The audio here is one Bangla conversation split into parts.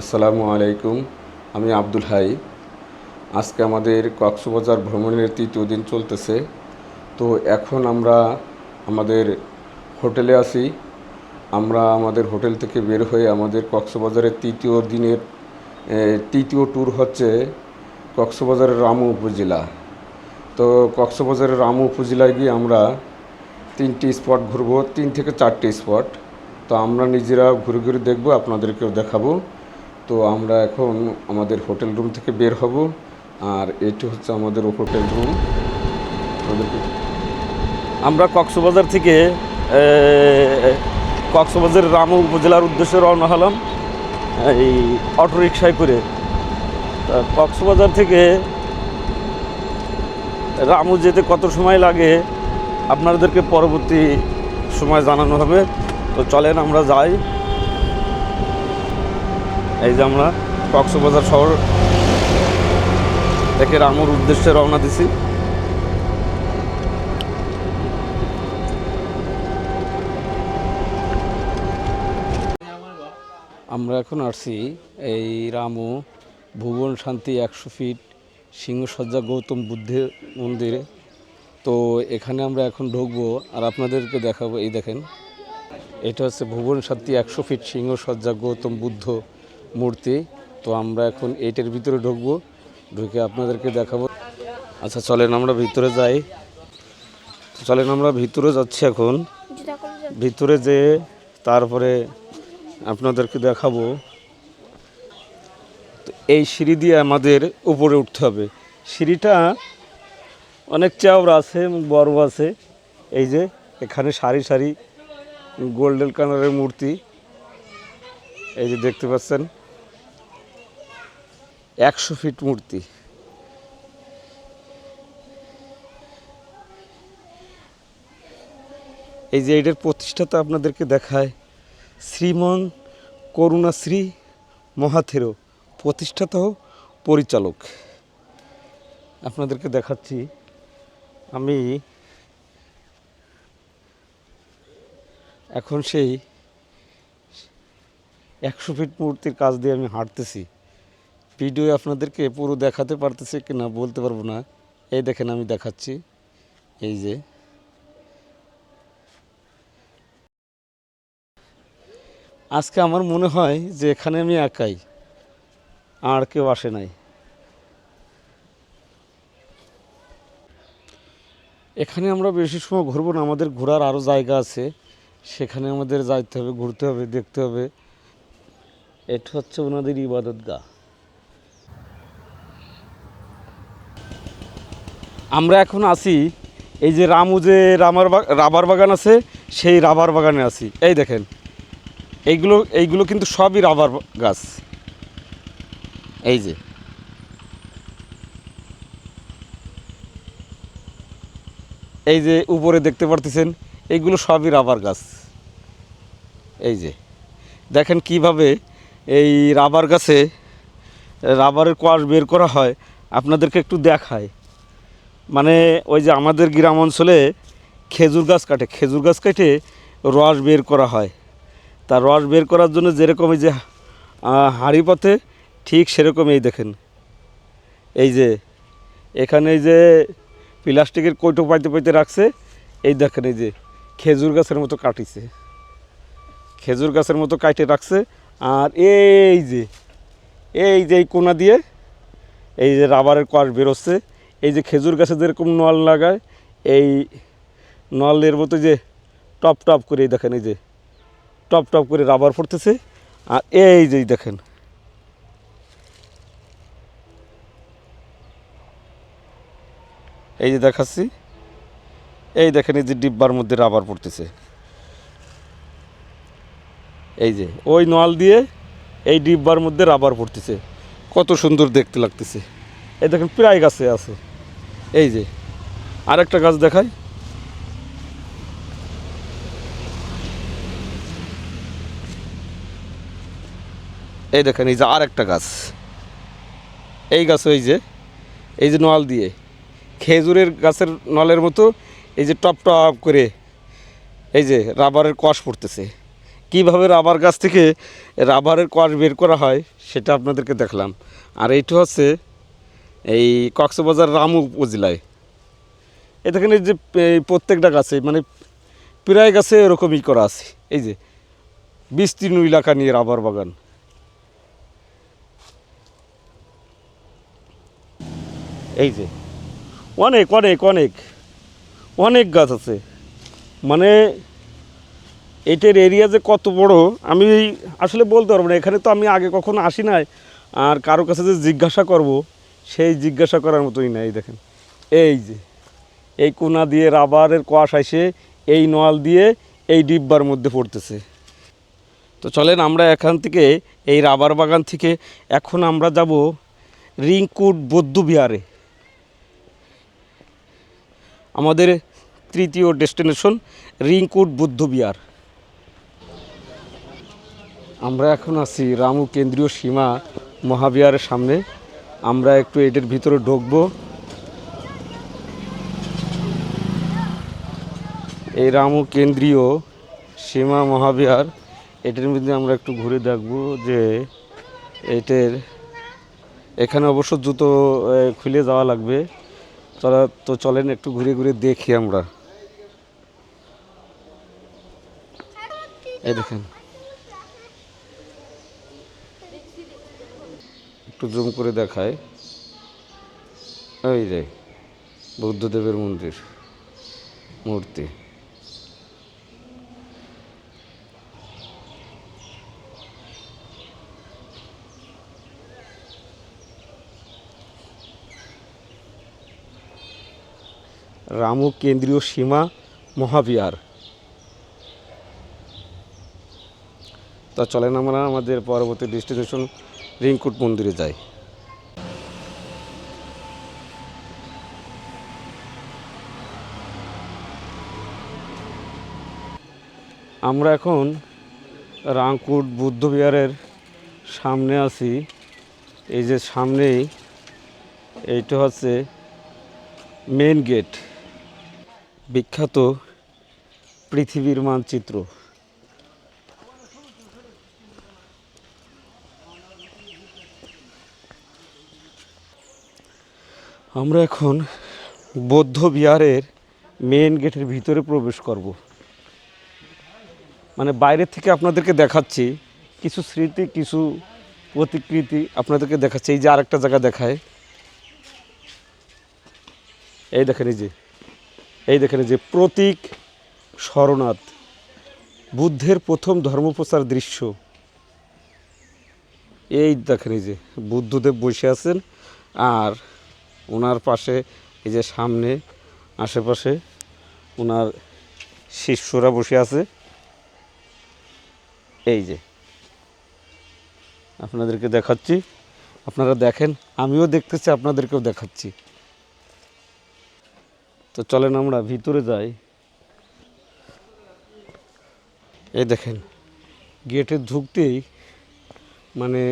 আসসালামু আলাইকুম, আমি আব্দুল হাই। আজকে আমাদের কক্সবাজার ভ্রমণের তৃতীয় দিন চলতেছে। তো এখন আমরা আমাদের হোটেলে আছি। আমরা আমাদের হোটেল থেকে বের হয়ে আমাদের কক্সবাজারের তৃতীয় দিনের তৃতীয় ট্যুর হচ্ছে কক্সবাজারের রামু উপজেলা। তো কক্সবাজারের রামু উপজেলায় গিয়ে আমরা তিনটি স্পট ঘুরবো, তিন থেকে চারটি স্পট তো আমরা নিজেরা ঘুরে ঘুরে দেখব, আপনাদেরকেও দেখাবো। তো আমরা এখন আমাদের হোটেল রুম থেকে বের হব, আর এটি হচ্ছে আমাদের হোটেল রুম। আমরা কক্সবাজার থেকে কক্সবাজার রামু উপজেলার উদ্দেশ্যে রওনা হলাম, এই অটোরিকশায় করে। তা কক্সবাজার থেকে রামু যেতে কত সময় লাগে, আপনাদেরকে পরবর্তী সময় জানানো হবে। তো চলেন আমরা যাই। এই যে আমরা কক্সবাজার শহর থেকে রামুর উদ্দেশ্যে রওনা দিছি। আমরা এখন আসছি এই রামু ভুবন শান্তি একশো ফিট সিংহসজ্জা গৌতম বুদ্ধের মন্দিরে। তো এখানে আমরা এখন ঢুকবো আর আপনাদেরকে দেখাবো। এই দেখেন, এটা হচ্ছে ভুবন শান্তি একশো ফিট সিংহসজ্জা গৌতম বুদ্ধ মূর্তি। তো আমরা এখন এইটার ভিতরে ঢুকবো, ঢুকে আপনাদেরকে দেখাবো। আচ্ছা চলেন আমরা ভিতরে যাই। চলেন আমরা ভিতরে যাচ্ছি এখন। ভিতরে যে তারপরে আপনাদেরকে দেখাবো। তো এই সিঁড়ি দিয়ে আমাদের উপরে উঠতে হবে। সিঁড়িটা অনেক চাওড়া আছে, বড় আছে। এই যে এখানে সারি সারি গোল্ডেন কালারের মূর্তি। এই যে দেখতে পাচ্ছেন একশো ফিট মূর্তি। এই যে এটার প্রতিষ্ঠাতা আপনাদেরকে দেখায়, শ্রীমন করুণাশ্রী মহাথেরো, প্রতিষ্ঠাতা পরিচালক। আপনাদেরকে দেখাচ্ছি, আমি এখন সেই একশো ফিট মূর্তির কাজ দিয়ে আমি হাঁটতেছি। ভিডিও আপনাদেরকে পুরো দেখাতে পারতেছে কি না বলতে পারব না। এই দেখেন আমি দেখাচ্ছি। এই যে। আজকে আমার মনে হয় যে এখানে আমি একাই। আর কেউ আসে নাই। এখানে আমরা বেশি সময় ঘুরবো না, আমাদের ঘোরার আরও জায়গা আছে। সেখানে আমাদের যাইতে হবে, ঘুরতে হবে, দেখতে হবে। এটা হচ্ছে ওনাদের ইবাদত গা আমরা এখন আছি, এই যে রামু যে রামার রাবার বাগান আছে, সেই রাবার বাগানে আছি। এই দেখেন, এইগুলো এইগুলো কিন্তু সবই রাবার গাছ। এই যে। এই যে উপরে দেখতে পারতেছেন, এইগুলো সবই রাবার গাছ। এই যে। দেখেন কীভাবে এই রাবার গাছে, রাবারের কোয়াশ বের করা হয়, আপনাদেরকে একটু দেখায়। মানে ওই যে আমাদের গ্রাম অঞ্চলে খেজুর গাছ কাটে। খেজুর গাছ কেটে রস বের করা হয়। তার রস বের করার জন্য যেরকম এই যে হাঁড়ি পথে ঠিক সেরকম এই দেখেন। এই যে, এখানে এই যে প্লাস্টিকের কৌটো পাইতে পাইতে রাখছে। এই দেখেন এই যে, খেজুর গাছের মতো কাটিছে। খেজুর গাছের মতো কাটে রাখছে। আর এই যে এই যে এই কোনা দিয়ে এই যে রাবারের কোয়াশ বেরোচ্ছে। এই যে খেজুর গাছে যেরকম নল লাগায়, এই নলের মতো যে টপ টপ করে এই দেখেন, এই যে টপ টপ করে রাবার পড়তেছে আর এই যে দেখেন, এই যে দেখাচ্ছি, এই দেখেন এই যে ডিব্বার মধ্যে রাবার পড়তেছে এই যে ওই নল দিয়ে এই ডিব্বার মধ্যে রাবার পড়তেছে কত সুন্দর দেখতে লাগতেছে। এই দেখেন প্রায় গাছে আছে। এই যে, আরেকটা গাছ দেখায় এই দেখেন, এই যে আর একটা গাছ। এই গাছ ওই যে, এই যে নল দিয়ে। খেজুরের গাছের নলের মতো এই যে টপ টপ করে এই যে রাবারের কষ পড়তেছে। কীভাবে রাবার গাছ থেকে রাবারের কোয়াশ বের করা হয় সেটা আপনাদেরকে দেখলাম। আর এইটা হচ্ছে এই কক্সবাজার রামু উপজেলায়। এ দেখেন এই যে প্রত্যেকটা গাছে মানে প্রায় গাছে এরকমই করা আছে। এই যে বিস্তীর্ণ এলাকা নিয়ে রাবার বাগান। এই যে অনেক অনেক অনেক অনেক গাছ আছে। মানে এটার এরিয়া যে কত বড়, আমি আসলে বলতে পারব না। এখানে তো আমি আগে কখনো আসি নাই। আর কারও কাছে যে জিজ্ঞাসা করব সেই জিজ্ঞাসা করার মতোই নাই দেখেন। এই যে, এই কোনা দিয়ে রাবারের কোয়াশ আসে এই নল দিয়ে এই ডিব্বার মধ্যে পড়তেছে। তো চলেন আমরা এখান থেকে, এই রাবার বাগান থেকে এখন আমরা যাব রিংকুট বৌদ্ধ বিহারে। আমাদের তৃতীয় ডেস্টিনেশন রিংকুট বুদ্ধ বিহার। আমরা এখন আছি রামু কেন্দ্রীয় সীমা মহাবিহারের সামনে। আমরা একটু এটার ভিতরে ঢুকবো। এই রামু কেন্দ্রীয় সীমা মহাবিহার এটার মধ্যে আমরা একটু ঘুরে দেখব যে এটার এখানে অবশ্য জুতো খুলে যাওয়া লাগবে। চলা তো চলেন একটু ঘুরে ঘুরে দেখি আমরা। এই দেখেন। একটু জুম করে দেখায়। ওই রে বুদ্ধদেবের মন্দির, মূর্তি। রামু কেন্দ্রীয় সীমা মহাবিহার। তো চলেন আমরা আমাদের পরবর্তী ডেস্টিনেশন রিংকুট মন্দিরে যাই। আমরা এখন রাংকুট বুদ্ধবিহারের সামনে আছি। এই যে সামনেই এইটা হচ্ছে মেন গেট বিখ্যাত পৃথিবীর মানচিত্র। আমরা এখন বৌদ্ধ বিহারের মেন গেটের ভিতরে প্রবেশ করব। মানে বাইরে থেকে আপনাদেরকে দেখাচ্ছি, কিছু স্মৃতি, কিছু প্রতিকৃতি আপনাদেরকে দেখাচ্ছি। এই যে আরেকটা জায়গা দেখায়। এই দেখেন এই যে, এই দেখেন যে প্রতীক শরণাথ বুদ্ধের প্রথম ধর্মপ্রচার দৃশ্য। এই দেখেন এই যে, বুদ্ধদেব বসে আছেন আর ওনার পাশে, এই যে সামনে, আশেপাশে ওনার শিষ্যরা বসে আছে। এই যে, আপনাদেরকে দেখাচ্ছি। আপনারা দেখেন, আমিও দেখতেছি, আপনাদেরকেও দেখাচ্ছি। তো চলেন আমরা ভিতরে যাই। এই দেখেন গেটে ঢুকতেই মানে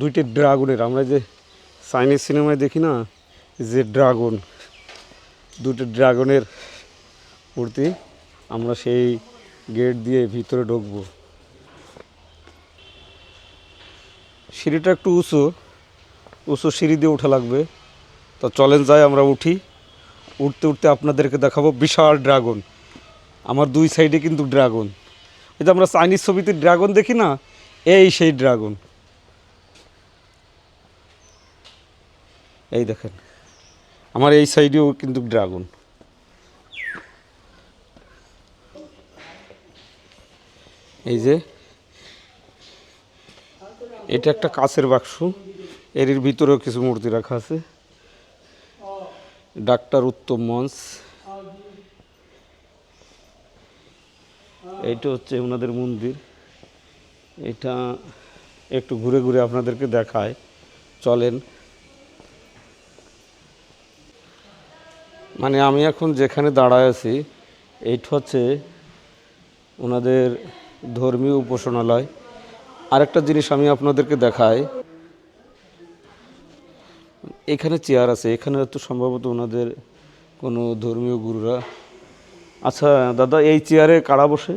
দুইটি ড্রাগনের, আমরা যে চাইনিজ সিনেমায় দেখি না যে ড্রাগন দুটো ড্রাগনের মূর্তি, আমরা সেই গেট দিয়ে ভিতরে ঢুকবো। সিঁড়িটা একটু উঁচু উঁচু সিঁড়ি দিয়ে ওঠা লাগবে। তো চলেন যাই, আমরা উঠি। উঠতে উঠতে আপনাদেরকে দেখাবো বিশাল ড্রাগন আমার দুই সাইডে কিন্তু ড্রাগন এই যে আমরা চাইনিজ ছবিতে ড্রাগন দেখি না, এই সেই ড্রাগন এই দেখেন। আমার এই সাইডেও কিন্তু ড্রাগন। এই যে, এটা একটা কাছের বাক্স। এর ভিতরেও কিছু মূর্তি রাখা আছে। ডাক্তার উত্তম মঞ্চ। এইটা হচ্ছে ওনাদের মন্দির। এটা একটু ঘুরে ঘুরে আপনাদেরকে দেখায়। চলেন। মানে আমি এখন যেখানে দাঁড়ায় আছি, এইটা হচ্ছে ওনাদের ধর্মীয় উপাসনালয়। আরেকটা জিনিস আমি আপনাদেরকে দেখাই। এখানে চেয়ার আছে, এখানে তো সম্ভবত ওনাদের কোনো ধর্মীয় গুরুরা। আচ্ছা দাদা, এই চেয়ারে কারা বসে?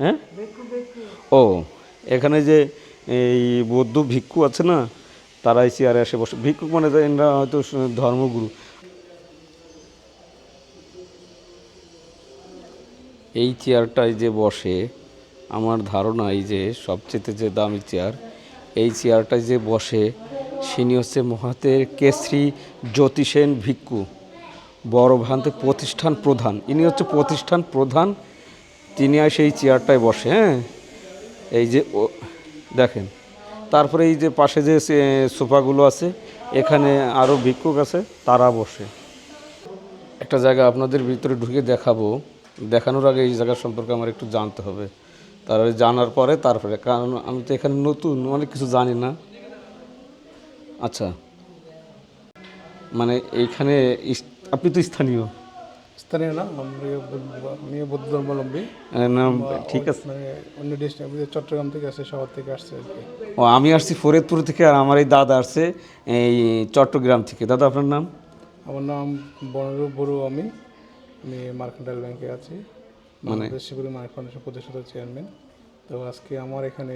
হ্যাঁ? ও, এখানে যে এই বৌদ্ধ ভিক্ষু আছে না তারা এই চেয়ারে এসে বসে। ভিক্ষু মানে যে এনারা হয়তো ধর্মগুরু। এই চেয়ারটায় যে বসে, আমার ধারণা এই যে সবচেয়ে যে দামি চেয়ার এই চেয়ারটায় যে বসে তিনি হচ্ছে মহাতের কেশ্রী জ্যোতিষেন ভিক্ষু, বড় ভ্রান্তে প্রতিষ্ঠান প্রধান। ইনি হচ্ছে প্রতিষ্ঠান প্রধান, তিনি আর সেই চেয়ারটায় বসে হ্যাঁ? এই যে দেখেন, তারপরে এই যে পাশে যে সোফাগুলো আছে, এখানে আরও ভিক্ষুক আছে, তারা বসে। একটা জায়গা আপনাদের ভিতরে ঢুকে দেখাবো। দেখানোর আগে এই জায়গা সম্পর্কে আমার একটু জানতে হবে। তারপরে জানার পরে তারপরে কারণ আমি তো এখানে নতুন অনেক কিছু জানি না। আচ্ছা। মানে এইখানে আপনি তো স্থানীয়। স্থানীয় না আমি বৌদ্ধ ধর্মাবলম্বী ঠিক আছে। মানে অন্য ডিস্ট্রিক্ট চট্টগ্রাম থেকে আসে শহর থেকে আসছে ও আমি আসছি ফরিদপুর থেকে আর আমার এই দাদা আসছে এই চট্টগ্রাম থেকে। দাদা আপনার নাম? আমার নাম বনরূপ বড়ু আমি। আমি মার্কেন্টাইল ব্যাংকে আছি। মানে? শিবুরি মার্ক ফাউন্ডেশন প্রতিষ্ঠাতা চেয়ারম্যান। তো আজকে আমার এখানে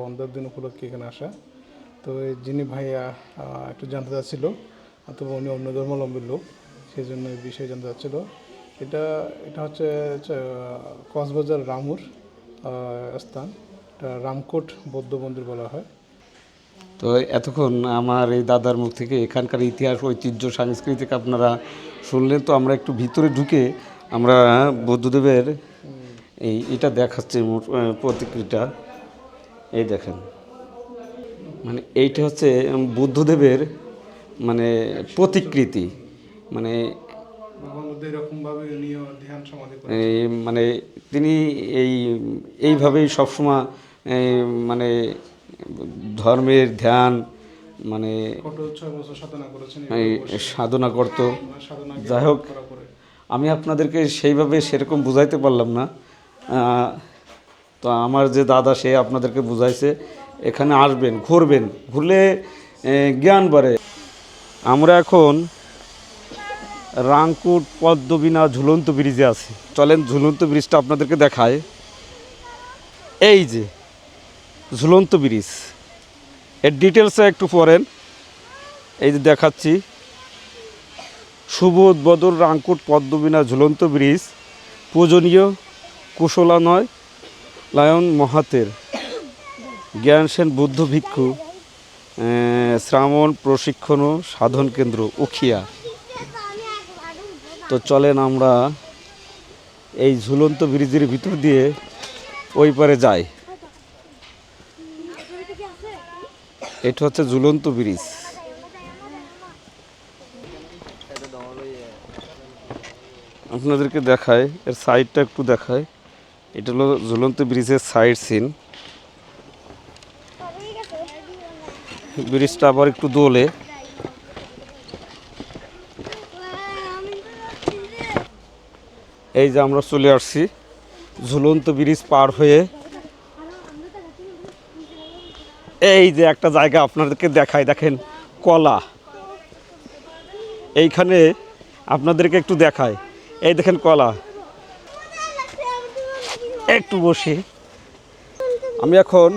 বন্ধের দিন উপলক্ষে এখানে আসা। তো যিনি ভাইয়া একটু জানতে চাচ্ছিল অথবা উনি অন্য ধর্মাবলম্বীর লোক সেই জন্য এই বিষয়ে জানতে চাচ্ছিল। এটা এটা হচ্ছে কক্সবাজার রামুর স্থান। এটা রামকোট বৌদ্ধ মন্দির বলা হয়। তো এতক্ষণ আমার এই দাদার মুখ থেকে এখানকার ইতিহাস ঐতিহ্য সাংস্কৃতিক আপনারা শুনলেন তো আমরা একটু ভিতরে ঢুকে আমরা বুদ্ধদেবের এই এটা দেখাচ্ছে প্রতিকৃতিটা এই দেখেন। মানে এইটা হচ্ছে বুদ্ধদেবের মানে প্রতিকৃতি। মানে মানে তিনি এই এইভাবেই সবসময় মানে ধর্মের ধ্যান মানে সাধনা করেছেন এই সাধনা করতো। যাই হোক আমি আপনাদেরকে সেইভাবে সেরকম বুঝাইতে পারলাম না। তো আমার যে দাদা সে আপনাদেরকে বুঝাইছে। এখানে আসবেন ঘুরবেন ঘুরলে জ্ঞান বাড়ে। আমরা এখন রাংকুট পদ্মবিনা ঝুলন্ত ব্রিজে আছি। চলেন ঝুলন্ত ব্রিজটা আপনাদেরকে দেখায় এই যে ঝুলন্ত ব্রিজ। এর ডিটেলসে একটু পড়েন। এই যে দেখাচ্ছি। শুভ উদ্বোধন রাংকুট পদ্মবিনা ঝুলন্ত ব্রিজ। পূজনীয় কুশলানয় লায়ন মহাতের। জ্ঞান সেন বুদ্ধ ভিক্ষু শ্রাবণ প্রশিক্ষণ ও সাধন কেন্দ্র, উখিয়া। তো চলেন আমরা এই ঝুলন্ত ব্রিজের ভিতর দিয়ে ওই পারে যাই। এটা হচ্ছে ঝুলন্ত ব্রিজ। আপনাদেরকে দেখায় এর সাইডটা একটু দেখায় এটা হলো ঝুলন্ত ব্রিজের সাইড সিন। ব্রিজটা আবার একটু দোলে। এই যে আমরা চলে আসছি, ঝুলন্ত ব্রিজ পার হয়ে। এই যে একটা জায়গা আপনাদেরকে দেখায় দেখেন, কলা। এইখানে আপনাদেরকে একটু দেখায় এই দেখেন কলা। একটু বসি। আমি এখন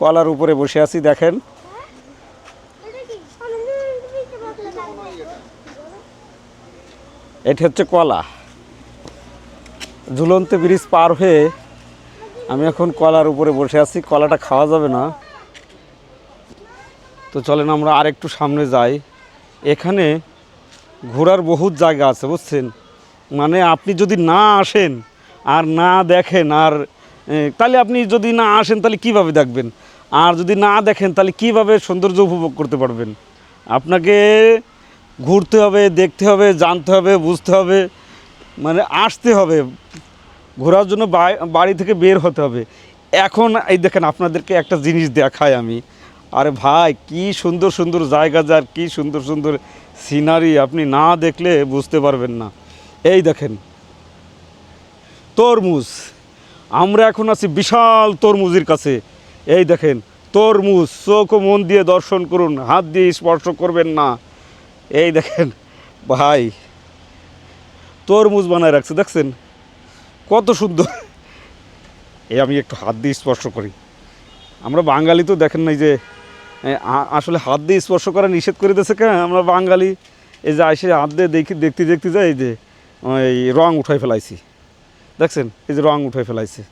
কলার উপরে বসে আছি, দেখেন। এটা হচ্ছে কলা। ঝুলন্ত ব্রিজ পার হয়ে আমি এখন কলার উপরে বসে আছি, কলাটা খাওয়া যাবে না। তো চলেন আমরা আরেকটু সামনে যাই। এখানে ঘোরার বহুত জায়গা আছে, বুঝছেন? মানে আপনি যদি না আসেন আর না দেখেন আর তাহলে আপনি যদি না আসেন তাহলে কীভাবে দেখবেন? আর যদি না দেখেন তাহলে কীভাবে সৌন্দর্য উপভোগ করতে পারবেন? আপনাকে ঘুরতে হবে, দেখতে হবে, জানতে হবে, বুঝতে হবে মানে আসতে হবে। ঘোরার জন্য বাড়ি থেকে বের হতে হবে। এখন এই দেখেন আপনাদেরকে একটা জিনিস দেখাই আমি। আরে ভাই, কি সুন্দর সুন্দর জায়গা যার, কি সুন্দর সুন্দর সিনারি আপনি না দেখলে বুঝতে পারবেন না। এই দেখেন, তরমুজ। আমরা এখন আছি বিশাল তরমুজের কাছে। এই দেখেন, তরমুজ, চোখ মন দিয়ে দর্শন করুন, হাত দিয়ে স্পর্শ করবেন না। এই দেখেন, ভাই, তরমুজ বানায় রাখছে, দেখছেন? কত সুন্দর। এই আমি একটু হাত দিয়ে স্পর্শ করি। আমরা বাঙালি তো দেখেন নাই যে আসলে হাত দিয়ে স্পর্শ করা নিষেধ করে দিয়েছে কেন? আমরা বাঙালি, এই যে এসে হাত দিয়ে দেখি, দেখতে দেখতে যাই যে এই রং উঠাই ফেলাইছি। দেখছেন? এই যে রং উঠাই ফেলাইছে।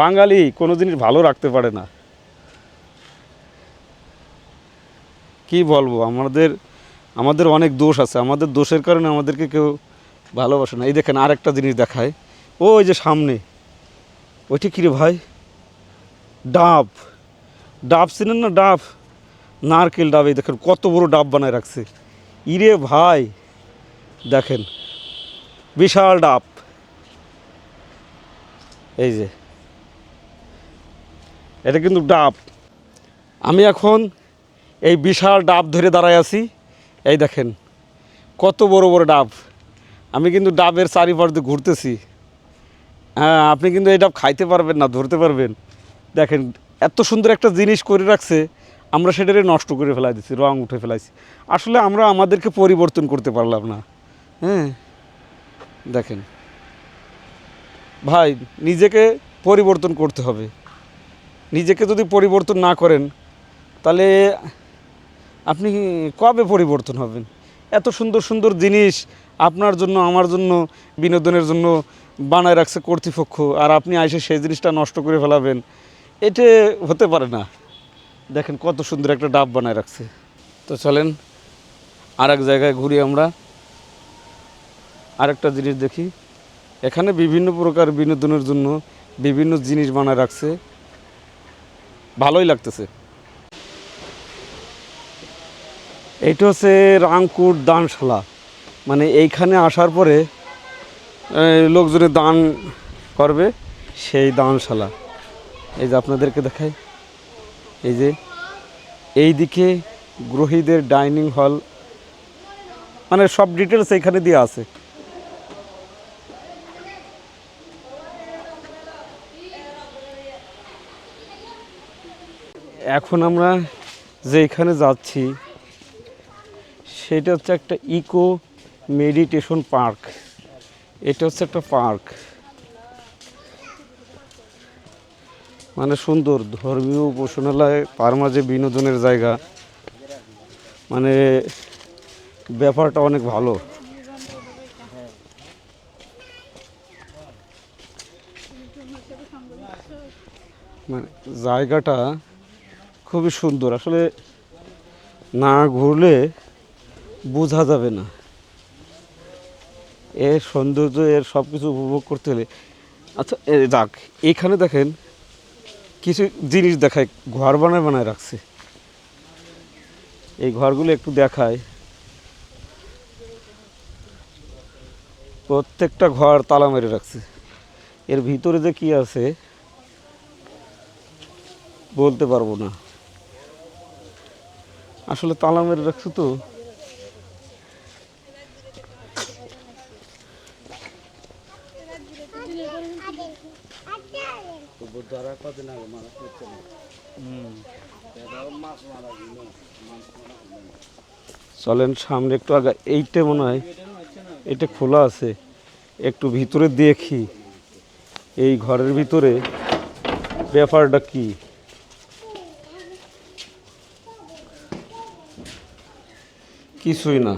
বাঙালি কোনো জিনিস ভালো রাখতে পারে না। কি বলব? আমাদের আমাদের অনেক দোষ আছে। আমাদের দোষের কারণে আমাদেরকে কেউ ভালোবাসে না। এই দেখেন আরেকটা জিনিস দেখায়। ওই যে সামনে। ওইটা রে ভাই? ডাব। ডাব চিনেন না ডাব? নারকেল ডাব, এই দেখেন কত বড় ডাব বানায় রাখছে। ইরে ভাই, দেখেন। বিশাল ডাব। এই যে। এটা কিন্তু ডাব। আমি এখন এই বিশাল ডাব ধরে দাঁড়ায় আছি। এই দেখেন, কত বড় বড় ডাব। আমি কিন্তু ডাবের চারিপাশ ঘুরতেছি। হ্যাঁ আপনি কিন্তু এই ডাব খাইতে পারবেন না, ধরতে পারবেন। দেখেন, এত সুন্দর একটা জিনিস করে রাখছে, আমরা সেটারে নষ্ট করে ফেলাই দিচ্ছি রং উঠে ফেলাইছি। আসলে আমরা আমাদেরকে পরিবর্তন করতে পারলাম না। হ্যাঁ দেখেন। ভাই, নিজেকে পরিবর্তন করতে হবে। নিজেকে যদি পরিবর্তন না করেন, তাহলে আপনি কবে পরিবর্তন হবেন? এত সুন্দর সুন্দর জিনিস আপনার জন্য, আমার জন্য, বিনোদনের জন্য বানায় রাখছে কর্তৃপক্ষ, আর আপনি এসে সেই জিনিসটা নষ্ট করে ফেলাবেন, এটা হতে পারে না। দেখেন কত সুন্দর একটা ডাব বানায় রাখছে। তো চলেন আর এক জায়গায় ঘুরি আমরা। আরেকটা জিনিস দেখি, এখানে বিভিন্ন প্রকার বিনোদনের জন্য বিভিন্ন জিনিস বানায় রাখছে। ভালোই লাগতেছে। এইটা হচ্ছে রাংকুর দানশালা। মানে এইখানে আসার পরে লোকজনে দান করবে, সেই দানশালা। এই যে আপনাদেরকে দেখাই, এই যে এই দিকে গ্রহীদের ডাইনিং হল মানে সব ডিটেলস এখানে দিয়ে আছে। এখন আমরা যে এখানে যাচ্ছি, সেটা হচ্ছে একটা ইকো মেডিটেশন পার্ক। এটা হচ্ছে একটা পার্ক। মানে সুন্দর, ধর্মীয় উপাসনালয়, তার মাঝে বিনোদনের জায়গা। মানে ব্যাপারটা অনেক ভালো। মানে জায়গাটা খুবই সুন্দর। আসলে না ঘুরলে বোঝা যাবে না। এর সৌন্দর্য, এর সব কিছু উপভোগ করতে হলে। আচ্ছা যাক, এখানে দেখেন, কিছু জিনিস দেখায়, ঘর বানায় বানায় রাখছে। এই ঘরগুলো একটু দেখায়। প্রত্যেকটা ঘর তালা মেরে রাখছে। এর ভিতরে যে কি আছে, বলতে পারব না। আসলে তালা মেরে রাখছে তো? চলেন সামনে একটু আগে এইটা মনে হয় এটা খোলা আছে। একটু ভিতরে দেখি এই ঘরের ভিতরে ব্যাপারটা কি? কিছুই না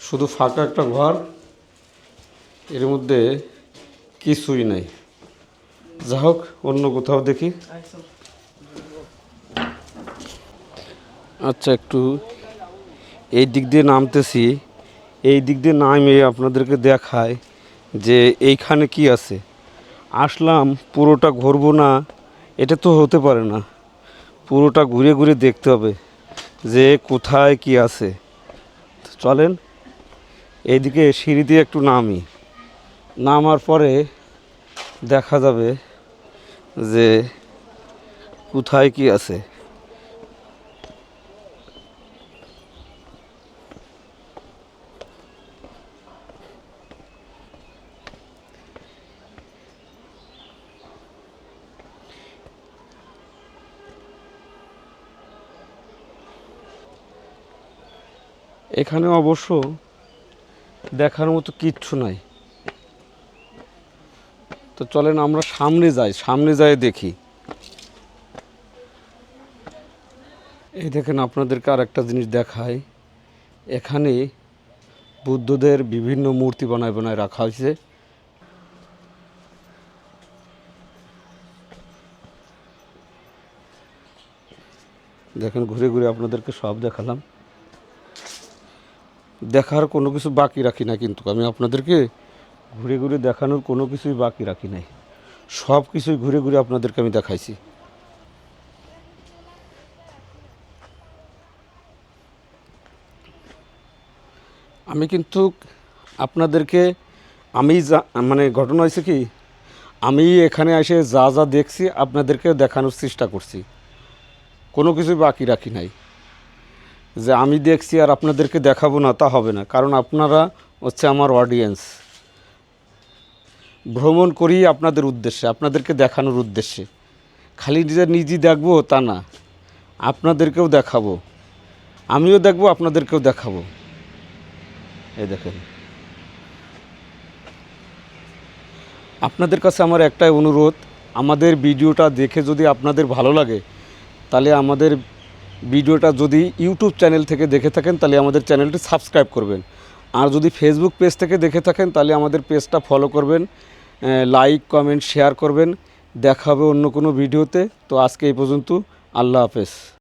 শুধু ফাঁকা একটা ঘর এর মধ্যে কিছুই নাই। যা হোক, অন্য কোথাও দেখি। আচ্ছা একটু এই দিক দিয়ে নামতেছি। এই দিক দিয়ে নামে আপনাদেরকে দেখায় যে এইখানে কি আছে। আসলাম, পুরোটা ঘুরবো না, এটা তো হতে পারে না। পুরোটা ঘুরে ঘুরে দেখতে হবে যে কোথায় কি আছে। চলেন, এইদিকে সিঁড়ি দিয়ে একটু নামি। নামার পরে দেখা যাবে যে কোথায় কি আছে। এখানে অবশ্য দেখার মতো কিচ্ছু নাই। তো চলেন আমরা সামনে যাই সামনে যাই দেখি। এই দেখেন আপনাদেরকে আর একটা জিনিস দেখায় এখানে বুদ্ধদের বিভিন্ন মূর্তি বানায় বানায় রাখা হয়েছে। দেখেন ঘুরে ঘুরে আপনাদেরকে সব দেখালাম। দেখার কোনো কিছু বাকি রাখি না কিন্তু। আমি আপনাদেরকে ঘুরে ঘুরে দেখানোর কোনো কিছুই বাকি রাখি নাই। সব কিছুই ঘুরে ঘুরে আপনাদেরকে আমি দেখাইছি। আমি কিন্তু আপনাদেরকে আমি যা মানে ঘটনা হয়েছে কি, আমি এখানে এসে যা যা দেখছি আপনাদেরকে দেখানোর চেষ্টা করছি। কোনো কিছুই বাকি রাখি নাই। যে আমি দেখছি আর আপনাদেরকে দেখাবো না তা হবে না, কারণ আপনারা হচ্ছে আমার অডিয়েন্স ভ্রমণ করি আপনাদের উদ্দেশ্যে, আপনাদেরকে দেখানোর উদ্দেশ্যে। খালি যে নিজে দেখব তা না, আপনাদেরকেও দেখাবো, আমিও দেখব, আপনাদেরকেও দেখাবো। এই দেখেন। আপনাদের কাছে আমার একটাই অনুরোধ, আমাদের ভিডিওটা দেখে যদি আপনাদের ভালো লাগে, তাহলে আমাদের ভিডিওটা যদি ইউটিউব চ্যানেল থেকে দেখে থাকেন, তাহলে আমাদের চ্যানেলটি সাবস্ক্রাইব করবেন। আর যদি ফেসবুক পেজ থেকে দেখে থাকেন, তাহলে আমাদের পেজটা ফলো করবেন। লাইক কমেন্ট শেয়ার করবেন। দেখা হবে অন্য কোনো ভিডিওতে। তো আজকে এই পর্যন্ত। আল্লাহ হাফেজ।